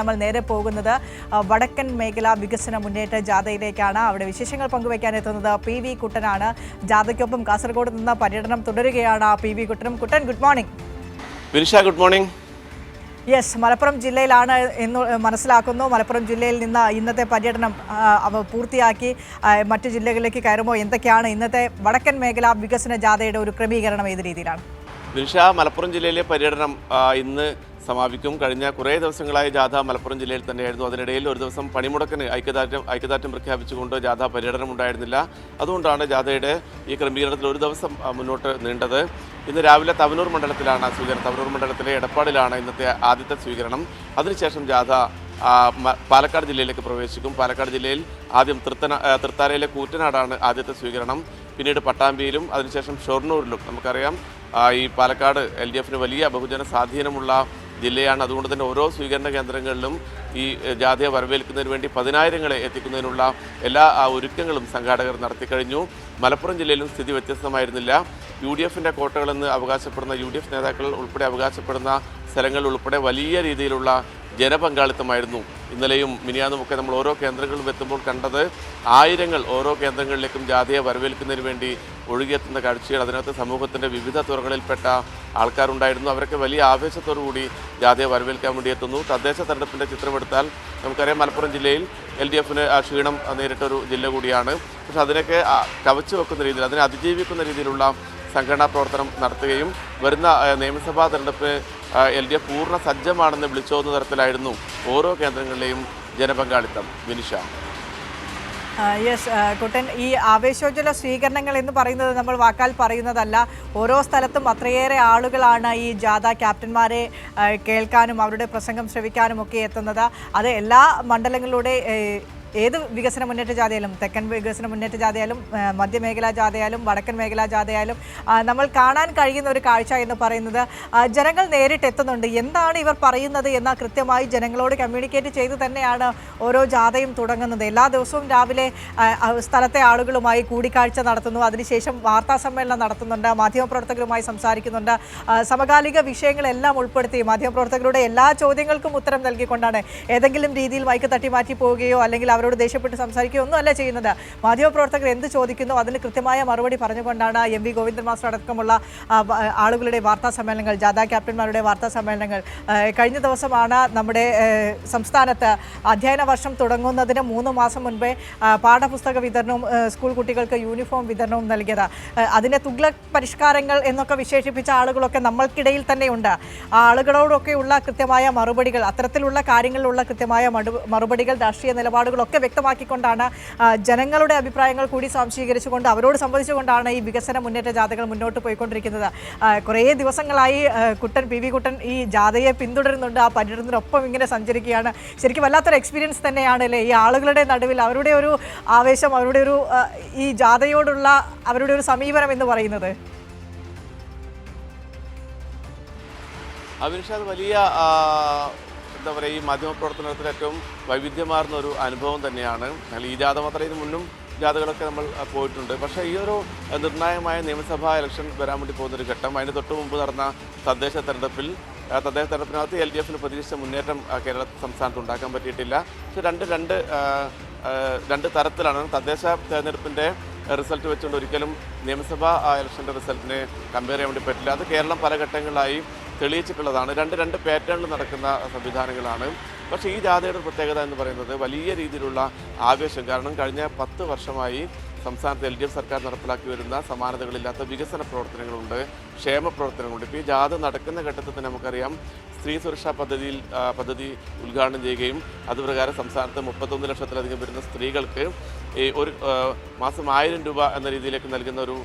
നമ്മൾ നേരെ പോകുന്നത് വടക്കൻ മേഖല വികസന മുന്നേറ്റ ജാഥയിലേക്കാണ്. അവിടെ വിശേഷങ്ങൾ പങ്കുവയ്ക്കാൻ എത്തുന്നത് പി വി കുട്ടനാണ്. ജാഥയ്ക്കൊപ്പം കാസർഗോഡ് നിന്ന് പര്യടനം തുടരുകയാണ് P V കുട്ടനും. Kuttan good morning good morning yes Malappuram ജില്ലയിലാണ് എന്ന് മനസ്സിലാക്കുന്നു. മലപ്പുറം ജില്ലയിൽ നിന്ന് ഇന്നത്തെ പര്യടനം പൂർത്തിയാക്കി. മറ്റ് മറ്റു ജില്ലകളിലേക്ക് കയറുമ്പോൾ എന്തൊക്കെയാണ് ഇന്നത്തെ വടക്കൻ മേഖല വികസന ജാഥയുടെ ഒരു ക്രമീകരണം ഏത് രീതിയിലാണ്? വിനിഷ മലപ്പുറം ജില്ലയിലെ പര്യടനം ഇന്ന് സമാപിക്കും. കഴിഞ്ഞ കുറേ ദിവസങ്ങളായി ജാഥ മലപ്പുറം ജില്ലയിൽ തന്നെയായിരുന്നു. അതിനിടയിൽ ഒരു ദിവസം പണിമുടക്കിന് ഐക്യദാർഢ്യം ഐക്യദാർഢ്യം പ്രഖ്യാപിച്ചുകൊണ്ട് ജാഥ പര്യടനം ഉണ്ടായിരുന്നില്ല അതുകൊണ്ടാണ് ജാഥയുടെ ഈ ക്രമീകരണത്തിൽ ഒരു ദിവസം മുന്നോട്ട് നീണ്ടത്. ഇന്ന് രാവിലെ തവനൂർ മണ്ഡലത്തിലാണ് സ്വീകരണം. തവനൂർ മണ്ഡലത്തിലെ എടപ്പാടിലാണ് ഇന്നത്തെ ആദ്യത്തെ സ്വീകരണം. അതിനുശേഷം ജാഥ പാലക്കാട് ജില്ലയിലേക്ക് പ്രവേശിക്കും. പാലക്കാട് ജില്ലയിൽ ആദ്യം തൃത്തന തൃത്താലയിലെ കൂറ്റനാടാണ് ആദ്യത്തെ സ്വീകരണം. പിന്നീട് പട്ടാമ്പിയിലും അതിനുശേഷം ഷൊർണൂരിലും നമുക്കറിയാം. ഈ പാലക്കാട് എൽ ഡി എഫിന് വലിയ ബഹുജന സ്വാധീനമുള്ള ജില്ലയാണ്. അതുകൊണ്ട് തന്നെ ഓരോ സ്വീകരണ കേന്ദ്രങ്ങളിലും ഈ ജാഥയെ വരവേൽക്കുന്നതിന് വേണ്ടി പതിനായിരങ്ങളെ എത്തിക്കുന്നതിനുള്ള എല്ലാ ഒരുക്കങ്ങളും സംഘാടകർ നടത്തിക്കഴിഞ്ഞു. മലപ്പുറം ജില്ലയിലും സ്ഥിതി വ്യത്യസ്തമായിരുന്നില്ല. യു ഡി എഫിന്റെ കോട്ടകളെന്ന് അവകാശപ്പെടുന്ന യു ഡി എഫ് നേതാക്കൾ ഉൾപ്പെടെ അവകാശപ്പെടുന്ന സ്ഥലങ്ങൾ ഉൾപ്പെടെ വലിയ രീതിയിലുള്ള ജനപങ്കാളിത്തമായിരുന്നു ഇന്നലെയും മിനിയാന്നുമൊക്കെ നമ്മൾ ഓരോ കേന്ദ്രങ്ങളിലും എത്തുമ്പോൾ കണ്ടത് ആയിരങ്ങൾ ഓരോ കേന്ദ്രങ്ങളിലേക്കും ജാഥയെ വരവേൽക്കുന്നതിന് വേണ്ടി ഒഴുകിയെത്തുന്ന കാഴ്ചകൾ. അതിനകത്ത് സമൂഹത്തിന്റെ വിവിധ തുറകളിൽപ്പെട്ട ആൾക്കാരുണ്ടായിരുന്നു. അവരൊക്കെ വലിയ ആവേശത്തോടു കൂടി ജാഥയെ വരവേൽക്കാൻ വേണ്ടി എത്തുന്നു. തദ്ദേശ തെരഞ്ഞെടുപ്പിന്റെ ചിത്രമെടുത്താൽ നമുക്കറിയാം മലപ്പുറം ജില്ലയിൽ എൽ ഡി എഫിന് ക്ഷീണം നേരിട്ടൊരു ജില്ല കൂടിയാണ്. പക്ഷെ അതിനൊക്കെ കവച്ചു വെക്കുന്ന രീതിയിൽ അതിനെ അതിജീവിക്കുന്ന രീതിയിലുള്ള സംഘടനാ പ്രവർത്തനം നടത്തുകയും വരുന്ന നിയമസഭാ തെരഞ്ഞെടുപ്പ് എൽ ഡി എഫ് പൂർണ സജ്ജമാണെന്ന് വിളിച്ചോന്ന തരത്തിലായിരുന്നു ഓരോ കേന്ദ്രങ്ങളിലെയും ജനപങ്കാളിത്തം. വിനിഷ. യെസ് കുട്ടൻ ഈ ആവേശോജ്വല സ്വീകരണങ്ങൾ എന്ന് പറയുന്നത് നമ്മൾ വാക്കാൽ പറയുന്നതല്ല. ഓരോ സ്ഥലത്തും അത്രയേറെ ആളുകളാണ് ഈ ജാഥ ക്യാപ്റ്റന്മാരെ കേൾക്കാനും അവരുടെ പ്രസംഗം ശ്രവിക്കാനും ഒക്കെ എത്തുന്നത്. അത് എല്ലാ മണ്ഡലങ്ങളിലൂടെ ഏത് വികസന മുന്നേറ്റ ജാഥയായാലും തെക്കൻ വികസന മുന്നേറ്റ ജാഥയായാലും ആ, മധ്യമേഖലാ ജാഥയായാലും വടക്കൻ മേഖലാ ജാഥയായാലും നമ്മൾ കാണാൻ കഴിയുന്ന ഒരു കാഴ്ച എന്ന് പറയുന്നത് ജനങ്ങൾ നേരിട്ട് എത്തുന്നുണ്ട്. എന്താണ് ഇവർ പറയുന്നത് എന്നാൽ കൃത്യമായി ജനങ്ങളോട് കമ്മ്യൂണിക്കേറ്റ് ചെയ്ത് തന്നെയാണ് ഓരോ ജാഥയും തുടങ്ങുന്നത്. എല്ലാ ദിവസവും രാവിലെ സ്ഥലത്തെ ആളുകളുമായി കൂടിക്കാഴ്ച നടത്തുന്നു. അതിനുശേഷം വാർത്താ സമ്മേളനം നടത്തുന്നുണ്ട് മാധ്യമപ്രവർത്തകരുമായി സംസാരിക്കുന്നുണ്ട്. സമകാലിക വിഷയങ്ങളെല്ലാം ഉൾപ്പെടുത്തി മാധ്യമപ്രവർത്തകരുടെ എല്ലാ ചോദ്യങ്ങൾക്കും ഉത്തരം നൽകിക്കൊണ്ടാണ് ഏതെങ്കിലും രീതിയിൽ മൈക്ക് തട്ടി മാറ്റി പോവുകയോ അല്ലെങ്കിൽ അവരോട് ദേഷ്യപ്പെട്ട് സംസാരിക്കുകയോ ഒന്നും അല്ല ചെയ്യുന്നത്. മാധ്യമപ്രവർത്തകർ എന്ത് ചോദിക്കുന്നു അതിന് കൃത്യമായ മറുപടി പറഞ്ഞുകൊണ്ടാണ് എം വി ഗോവിന്ദൻ മാസ്റ്റർ അടക്കമുള്ള ആളുകളുടെ വാർത്താ സമ്മേളനങ്ങൾ ജാഥാ ക്യാപ്റ്റന്മാരുടെ വാർത്താ സമ്മേളനങ്ങൾ. കഴിഞ്ഞ ദിവസമാണ് നമ്മുടെ സംസ്ഥാനത്ത് അധ്യയന വർഷം തുടങ്ങുന്നതിന് മൂന്ന് മാസം മുൻപേ പാഠപുസ്തക വിതരണവും സ്കൂൾ കുട്ടികൾക്ക് യൂണിഫോം വിതരണവും നൽകിയത്. അതിനെ തുഗ്ലക് പരിഷ്കാരങ്ങൾ എന്നൊക്കെ വിശേഷിപ്പിച്ച ആളുകളൊക്കെ നമ്മൾക്കിടയിൽ തന്നെയുണ്ട്. ആ ആളുകളോടൊക്കെയുള്ള കൃത്യമായ മറുപടികൾ അത്തരത്തിലുള്ള കാര്യങ്ങളിലുള്ള കൃത്യമായ മറുപടികൾ രാഷ്ട്രീയ നിലപാടുകളൊക്കെ വ്യക്തമാക്കിക്കൊണ്ടാണ് ജനങ്ങളുടെ അഭിപ്രായങ്ങൾ കൂടി സ്വാംശീകരിച്ചുകൊണ്ട് അവരോട് സംബന്ധിച്ചുകൊണ്ടാണ് ഈ വികസന മുന്നേറ്റ ജാഥകൾ മുന്നോട്ട് പോയിക്കൊണ്ടിരിക്കുന്നത്. കുറേ ദിവസങ്ങളായി കുട്ടൻ പി വി കുട്ടൻ ഈ ജാഥയെ പിന്തുടരുന്നുണ്ട് ആ പര്യടനത്തിനൊപ്പം ഇങ്ങനെ സഞ്ചരിക്കുകയാണ്. ശരിക്കും വല്ലാത്തൊരു എക്സ്പീരിയൻസ് തന്നെയാണ് അല്ലേ? ഈ ആളുകളുടെ നടുവിൽ അവരുടെ ഒരു ആവേശം അവരുടെ ഒരു ഈ ജാഥയോടുള്ള അവരുടെ ഒരു സമീപനം എന്ന് പറയുന്നത്. അഭിനിഷാദ് വലിയ എന്താ പറയുക ഈ മാധ്യമപ്രവർത്തനത്തിൽ ഏറ്റവും വൈവിധ്യമാർന്ന ഒരു അനുഭവം തന്നെയാണ്. ഈ ജാഥ മാത്രമേ ഇതിന് മുന്നും ജാഥകളൊക്കെ നമ്മൾ പോയിട്ടുണ്ട്. പക്ഷേ ഈ ഒരു നിർണായകമായ നിയമസഭാ ഇലക്ഷൻ വരാൻ വേണ്ടി പോകുന്നൊരു ഘട്ടം അതിന് തൊട്ട് മുമ്പ് നടന്ന തദ്ദേശ തെരഞ്ഞെടുപ്പിൽ തദ്ദേശ തെരഞ്ഞെടുപ്പിനകത്ത് എൽ ഡി എഫിന് പ്രതീക്ഷിച്ച മുന്നേറ്റം കേരള സംസ്ഥാനത്ത് ഉണ്ടാക്കാൻ പറ്റിയിട്ടില്ല. പക്ഷേ രണ്ട് രണ്ട് രണ്ട് തരത്തിലാണ്. തദ്ദേശ തെരഞ്ഞെടുപ്പിന്റെ റിസൾട്ട് വെച്ചുകൊണ്ട് ഒരിക്കലും നിയമസഭാ ഇലക്ഷന്റെ റിസൾട്ടിനെ കമ്പയർ ചെയ്യാൻ വേണ്ടി പറ്റില്ല. അത് കേരളം പല ഘട്ടങ്ങളിലായി തെളിയിച്ചിട്ടുള്ളതാണ്. രണ്ട് രണ്ട് പാറ്റേണിൽ നടക്കുന്ന സംവിധാനങ്ങളാണ്. പക്ഷേ ഈ ജാഥയുടെ പ്രത്യേകത എന്ന് പറയുന്നത് വലിയ രീതിയിലുള്ള ആവേശം. കാരണം കഴിഞ്ഞ പത്ത് വർഷമായി സംസ്ഥാനത്ത് എൽ ഡി എഫ് സർക്കാർ നടപ്പിലാക്കി വരുന്ന സമാനതകളില്ലാത്ത വികസന പ്രവർത്തനങ്ങളുണ്ട് ക്ഷേമ പ്രവർത്തനങ്ങളുണ്ട്. ഇപ്പോൾ ഈ ജാഥ നടക്കുന്ന ഘട്ടത്തിൽ തന്നെ നമുക്കറിയാം സ്ത്രീ സുരക്ഷാ പദ്ധതിയിൽ പദ്ധതി ഉദ്ഘാടനം ചെയ്യുകയും അതുപ്രകാരം സംസ്ഥാനത്ത് മുപ്പത്തൊന്ന് ലക്ഷത്തിലധികം വരുന്ന സ്ത്രീകൾക്ക് ഈ ഒരു മാസം ആയിരം രൂപ എന്ന രീതിയിലേക്ക് നൽകുന്ന ഒരു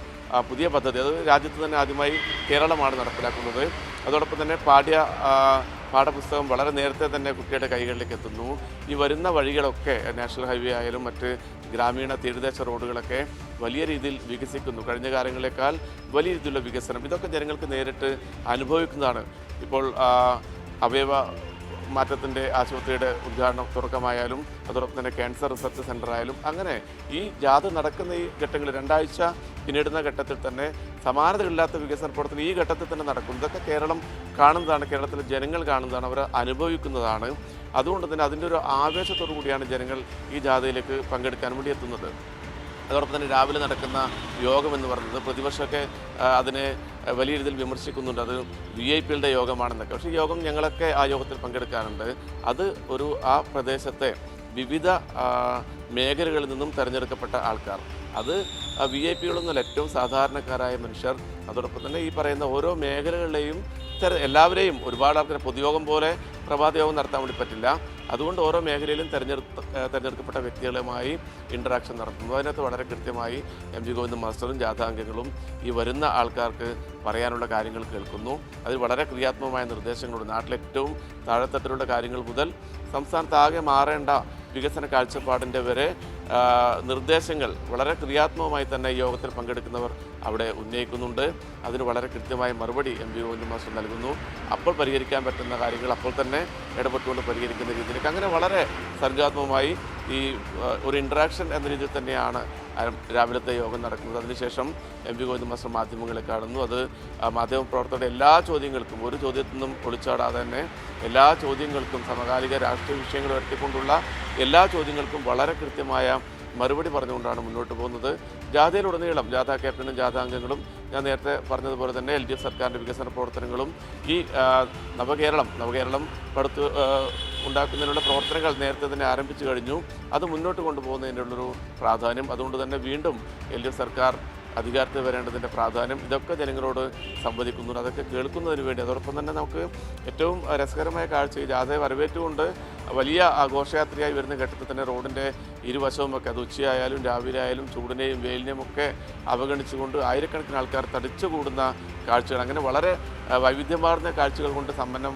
പുതിയ പദ്ധതി. അത് രാജ്യത്ത് തന്നെ ആദ്യമായി കേരളമാണ് നടപ്പിലാക്കുന്നത്. അതോടൊപ്പം തന്നെ പാഠ്യ പാഠപുസ്തകം വളരെ നേരത്തെ തന്നെ കുട്ടിയുടെ കൈകളിലേക്ക് എത്തുന്നു. ഈ വരുന്ന വഴികളൊക്കെ നാഷണൽ ഹൈവേ ആയാലും മറ്റ് ഗ്രാമീണ തീരദേശ റോഡുകളൊക്കെ വലിയ രീതിയിൽ വികസിക്കുന്നു. കഴിഞ്ഞ കാലങ്ങളെക്കാൾ വലിയ രീതിയിലുള്ള വികസനം. ഇതൊക്കെ ജനങ്ങൾക്ക് നേരിട്ട് അനുഭവിക്കുന്നതാണ്. ഇപ്പോൾ അവയവ മാറ്റത്തിന്റെ ആശുപത്രിയുടെ ഉദ്ഘാടനം തുറക്കമായാലും അതോടൊപ്പം തന്നെ ക്യാൻസർ റിസർച്ച് സെന്റർ ആയാലും അങ്ങനെ ഈ ജാഥ നടക്കുന്ന ഈ ഘട്ടങ്ങളിൽ രണ്ടാഴ്ച പിന്നിടുന്ന ഘട്ടത്തിൽ തന്നെ സമാനതകളില്ലാത്ത വികസന പ്രവർത്തനം ഈ ഘട്ടത്തിൽ തന്നെ നടക്കും. ഇതൊക്കെ കേരളം കാണുന്നതാണ് കേരളത്തിലെ ജനങ്ങൾ കാണുന്നതാണ് അവർ അനുഭവിക്കുന്നതാണ്. അതുകൊണ്ട് തന്നെ അതിന്റെ ഒരു ആവേശത്തോടു കൂടിയാണ് ജനങ്ങൾ ഈ ജാഥയിലേക്ക് പങ്കെടുക്കാൻ വേണ്ടി എത്തുന്നത്. അതോടൊപ്പം തന്നെ രാവിലെ നടക്കുന്ന യോഗം എന്ന് പറയുന്നത് പ്രതിപക്ഷമൊക്കെ അതിനെ വലിയ രീതിയിൽ വിമർശിക്കുന്നുണ്ട്. അത് വി ഐ പികളുടെ യോഗമാണെന്നൊക്കെ. പക്ഷേ യോഗം ഞങ്ങളൊക്കെ ആ യോഗത്തിൽ പങ്കെടുക്കാറുണ്ട്. അത് ഒരു ആ പ്രദേശത്തെ വിവിധ മേഖലകളിൽ നിന്നും തിരഞ്ഞെടുക്കപ്പെട്ട ആൾക്കാർ. അത് വി ഐ പികളൊന്നുമല്ല ഏറ്റവും സാധാരണക്കാരായ മനുഷ്യർ അതോടൊപ്പം തന്നെ ഈ പറയുന്ന ഓരോ മേഖലകളിലെയും എല്ലാവരെയും ഒരുപാട് ആൾക്കാർ പൊതുയോഗം പോലെ പ്രഭാത യോഗം നടത്താൻ വേണ്ടി പറ്റില്ല. അതുകൊണ്ട് ഓരോ മേഖലയിലും തിരഞ്ഞെടുത്ത തെരഞ്ഞെടുക്കപ്പെട്ട വ്യക്തികളുമായി ഇൻട്രാക്ഷൻ നടത്തുന്നു. അതിനകത്ത് വളരെ കൃത്യമായി എം ജി ഗോവിന്ദ മാസ്റ്ററും ജാഥാംഗങ്ങളും ഈ വരുന്ന ആൾക്കാർക്ക് പറയാനുള്ള കാര്യങ്ങൾ കേൾക്കുന്നു. അതിൽ വളരെ ക്രിയാത്മകമായ നിർദ്ദേശങ്ങളുണ്ട്. നാട്ടിലെ ഏറ്റവും താഴെത്തട്ടിലുള്ള കാര്യങ്ങൾ മുതൽ സംസ്ഥാനത്താകെ മാറേണ്ട വികസന കാഴ്ചപ്പാടിന്റെ വരെ നിർദ്ദേശങ്ങൾ വളരെ ക്രിയാത്മകമായി തന്നെ യോഗത്തിൽ പങ്കെടുക്കുന്നവർ അവിടെ ഉന്നയിക്കുന്നുണ്ട്. അതിന് വളരെ കൃത്യമായ മറുപടി എം വി മാസ്റ്റർ നൽകുന്നു. അപ്പോൾ പരിഹരിക്കാൻ പറ്റുന്ന കാര്യങ്ങൾ അപ്പോൾ തന്നെ ഇടപെട്ടുകൊണ്ട് പരിഹരിക്കുന്ന രീതിയിലേക്ക്. അങ്ങനെ വളരെ സർഗാത്മകമായി ഈ ഒരു ഇൻട്രാക്ഷൻ എന്ന രീതിയിൽ തന്നെയാണ് രാവിലത്തെ യോഗം നടക്കുന്നത്. അതിനുശേഷം എം പി ഗോവിന്ദമാസം മാധ്യമങ്ങളെ കാണുന്നു. അത് മാധ്യമപ്രവർത്തകരുടെ മാധ്യമ പ്രവർത്തകരുടെ എല്ലാ ചോദ്യങ്ങൾക്കും ഒരു ചോദ്യത്തിൽ നിന്നും ഒളിച്ചാടാതെ തന്നെ എല്ലാ ചോദ്യങ്ങൾക്കും സമകാലിക രാഷ്ട്രീയ വിഷയങ്ങൾ ഉയർത്തിക്കൊണ്ടുള്ള എല്ലാ ചോദ്യങ്ങൾക്കും വളരെ കൃത്യമായ മറുപടി പറഞ്ഞുകൊണ്ടാണ് മുന്നോട്ട് പോകുന്നത്. ജാഥയിലുടനീളം ജാഥ ക്യാപ്റ്റനും ജാഥാംഗങ്ങളും ഞാൻ നേരത്തെ പറഞ്ഞതുപോലെ തന്നെ എൽ ഡി എഫ് സർക്കാരിന്റെ വികസന പ്രവർത്തനങ്ങളും ഈ നവകേരളം നവകേരളം പടുത്തു ഉണ്ടാക്കുന്നതിനുള്ള പ്രവർത്തനങ്ങൾ നേരത്തെ തന്നെ ആരംഭിച്ചു കഴിഞ്ഞു. അത് മുന്നോട്ട് കൊണ്ടുപോകുന്നതിനുള്ളൊരു പ്രാധാന്യം. അതുകൊണ്ട് തന്നെ വീണ്ടും എൽ ഡി എഫ് സർക്കാർ അധികാരത്തിൽ വരേണ്ടതിന്റെ പ്രാധാന്യം ഇതൊക്കെ ജനങ്ങളോട് സംവദിക്കുന്നുണ്ട് അതൊക്കെ കേൾക്കുന്നതിന് വേണ്ടി. അതോടൊപ്പം തന്നെ നമുക്ക് ഏറ്റവും രസകരമായ കാഴ്ച ഈ ജാഥയെ വരവേറ്റുകൊണ്ട് വലിയ ആഘോഷയാത്രയായി വരുന്ന ഘട്ടത്തിൽ തന്നെ റോഡിന്റെ ഇരുവശവുമൊക്കെ അത് ഉച്ചയായാലും രാവിലെ ആയാലും ചൂടിനെയും വെയിലിനെയും ഒക്കെ അവഗണിച്ചുകൊണ്ട് ആയിരക്കണക്കിന് ആൾക്കാർ തടിച്ചു കൂടുന്ന കാഴ്ചകൾ. അങ്ങനെ വളരെ വൈവിധ്യമാർന്ന കാഴ്ചകൾ കൊണ്ട് സമ്പന്നം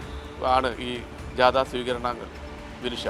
ആണ് ഈ ജാഥാ സ്വീകരണങ്ങൾ വിനിഷ.